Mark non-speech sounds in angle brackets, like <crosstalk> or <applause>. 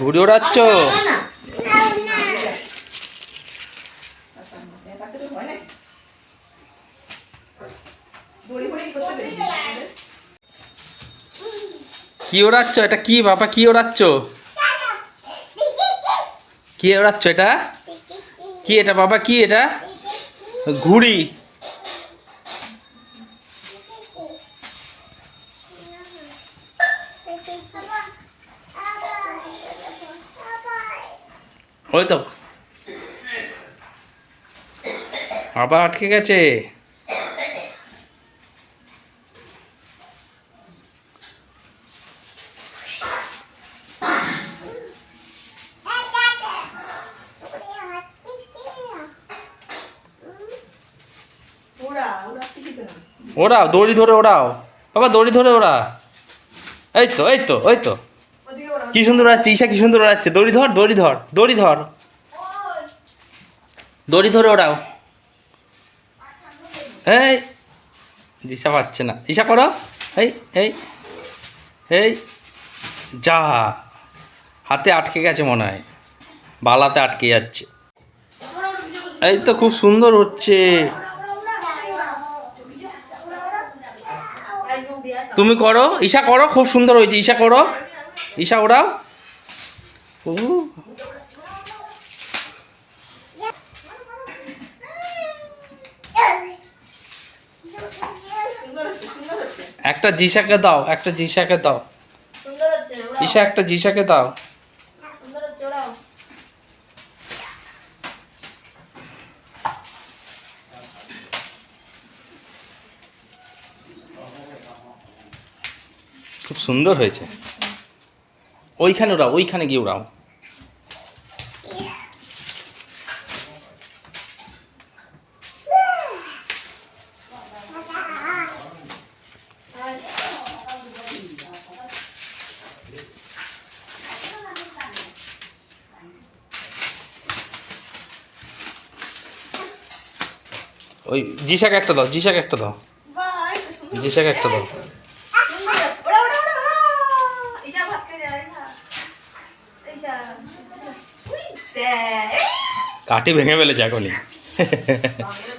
ঘুড়ি ওড়াচ্ছ? কি ওড়াচ্ছ এটা? কি বাবা, কি ওড়াচ্ছ? কি ওড়াচ্ছ এটা? কি এটা বাবা, কি এটা? ঘুড়ি। ওই তো। আবার আটকে গেছে। ওড়াও, দড়ি ধরে ওরাও বাবা, দড়ি ধরে ওরা এই তো এই তো ওই তো। কি সুন্দর ওড়াচ্ছে, ঈশা কি সুন্দর ওড়াচ্ছে। দড়ি ধর দড়ি ধর দড়ি ধর। দড়ি ধরে ওড়াও। এই দিশা পাচ্ছে না। ঈশা করো। এই এই এই, যা। হাতে আটকে গেছে মনে হয়। বালাতে আটকে যাচ্ছে। এই তো খুব সুন্দর হচ্ছে। তুমি করো, ঈশা করো, খুব সুন্দর হয়েছে। ঈশা করো। ঈশা, ওড়াও। একটা জিসাকে দাও, একটা জিসাকে দাও। ঈশা, একটা জিসাকে দাও। খুব সুন্দর হয়েছে। ওইখানে ওরাও ওইখানে গিয়ে ওরাও ওই জিসাকে একটা দাও জিসাকে একটা দাও। জিসাকে একটা দাও। কাটি ভেঙে ফেলেছে এখনই। <laughs> <laughs>